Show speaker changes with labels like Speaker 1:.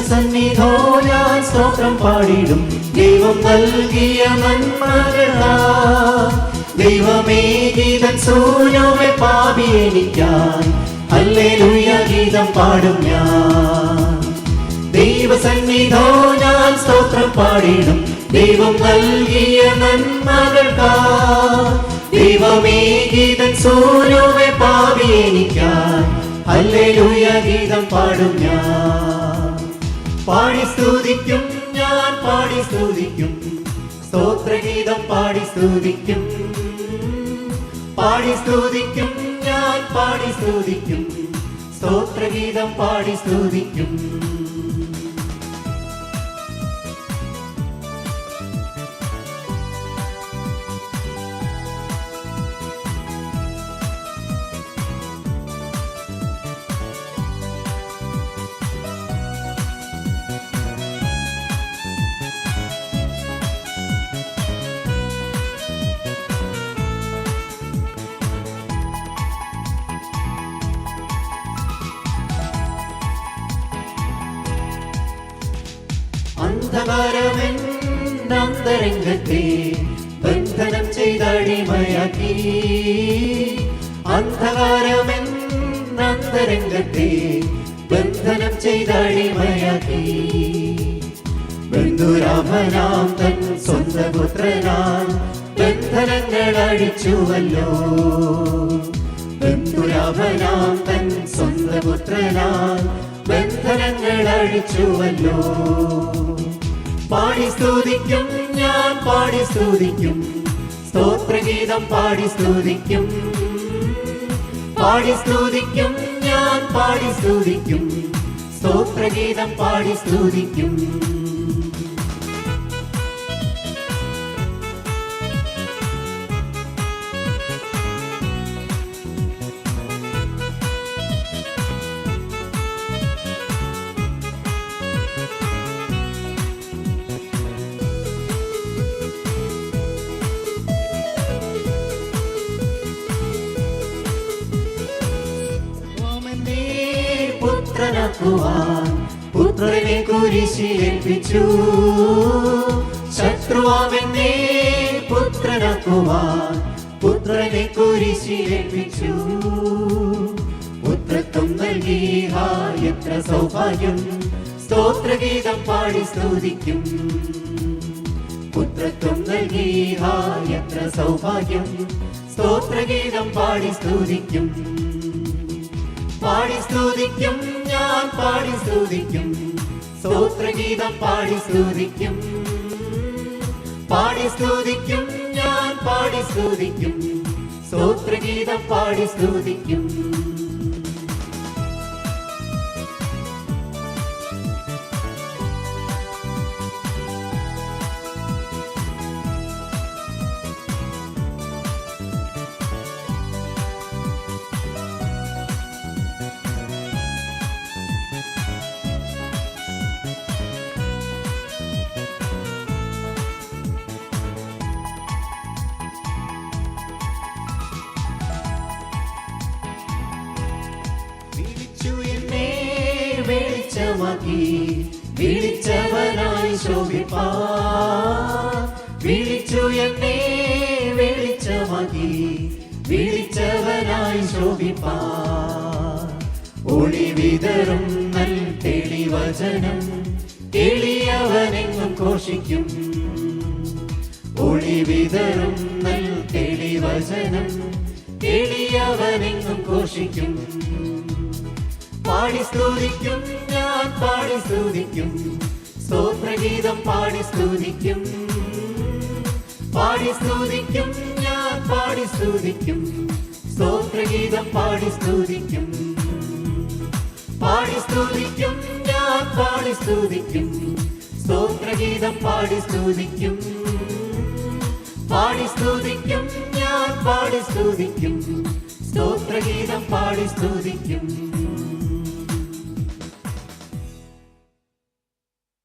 Speaker 1: ദൈവസന്നിധോ ഞാൻ സ്തോത്രം പാടിടും. ദൈവം നൽകിയ നന്മകളാ. ദൈവമേ ഗീതൻ സൂനോമെ പാപി എനിക്കാൻ. ഹല്ലേലൂയ ഗീതം പാടും ഞാൻ. ദൈവസന്നിധോ ഞാൻ സ്തോത്രം പാടിടും. ദൈവം നൽകിയ നന്മകൾക്കാ. ദൈവമേ ഗീതൻ സൂര്യോവെ പാപി എനിക്കാൻ. ഹല്ലേലൂയ ഗീതം പാടും ഞാൻ. പാടി സ്തുതിക്കും ഞാൻ പാടി സ്തുതിക്കും. സ്തോത്രഗീതം പാടി സ്തുതിക്കും. പാടി സ്തുതിക്കും ഞാൻ പാടി സ്തുതിക്കും. സ്തോത്രഗീതം പാടി സ്തുതിക്കും. അന്ധകാരമെന്നന്തരംഗത്തെ ബന്ധനം ചെയ്തടിമയാക്കി അന്ധകാരമെന്നന്തരംഗത്തെ ബന്ധനം ചെയ്തടിമയാക്കി ബന്ധുരാമനാം തൻ സ്വന്തം പുത്രനാൽ ബന്ധനങ്ങൾ അഴിച്ചുവല്ലോ. ബന്ധുരാമനാം തൻ സ്വന്തം പുത്രനാൽ ബന്ധനങ്ങൾ അഴിച്ചുവല്ലോ. പാടി സ്തുതിക്കും ഞാൻ പാടി സ്തുതിക്കും. സ്തോത്രഗീതം പാടി സ്തുതിക്കും. പാടി സ്തുതിക്കും ഞാൻ പാടി സ്തുതിക്കും. സ്തോത്രഗീതം പാടി സ്തുതിക്കും. പുത്രനാക്കുവാൻ പുത്രനെ കുരിശിലേൽപ്പിച്ചു ശത്രുവാമെന്നെ പുത്രനാക്കുവാൻ പുത്രനെ കുരിശിലേൽപ്പിച്ചു പുത്രത്വം നൽകി എത്ര സൗഭാഗ്യം. സ്തോത്രഗീതം പാടി സ്തുതിക്കും. പുത്രത്വം നൽകി എത്ര സൗഭാഗ്യം. സ്തോത്രഗീതം പാടി സ്തുതിക്കും. പാടി സ്തുതിക്കും ഞാൻ പാടി സ്തുതിക്കും. സ്തോത്രഗീതം പാടി സ്തുതിക്കും. പാടി സ്തുതിക്കും ഞാൻ പാടി സ്തുതിക്കും. സ്തോത്രഗീതം പാടി സ്തുതിക്കും. വെളിച്ചമാക്കി വിളിച്ചവനായി ശോഭിപ്പാ. വിളിച്ചു എന്നെ വെളിച്ചമാക്കി വിളിച്ചവനായി ശോഭിപ്പാ. ഒളി വിതറും നൽ തെളിവചനം എളിയവനെങ്ങും ഘോഷിക്കും. ഒളി വിതറും നൽ തെളിവചനം എളിയവനെങ്ങും ഘോഷിക്കും. പാടി സ്തുതിക്കും ഞാൻ പാടി സ്തുതിക്കും. സ്തോത്രഗീതം പാടി സ്തുതിക്കും. പാടി സ്തുതിക്കും ഞാൻ പാടി സ്തുതിക്കും. സ്തോത്രഗീതം പാടി സ്തുതിക്കും. പാടി സ്തുതിക്കും ഞാൻ പാടി സ്തുതിക്കും. സ്തോത്രഗീതം പാടി സ്തുതിക്കും. പാടി സ്തുതിക്കും ഞാൻ പാടി സ്തുതിക്കും. സ്തോത്രഗീതം പാടി സ്തുതിക്കും.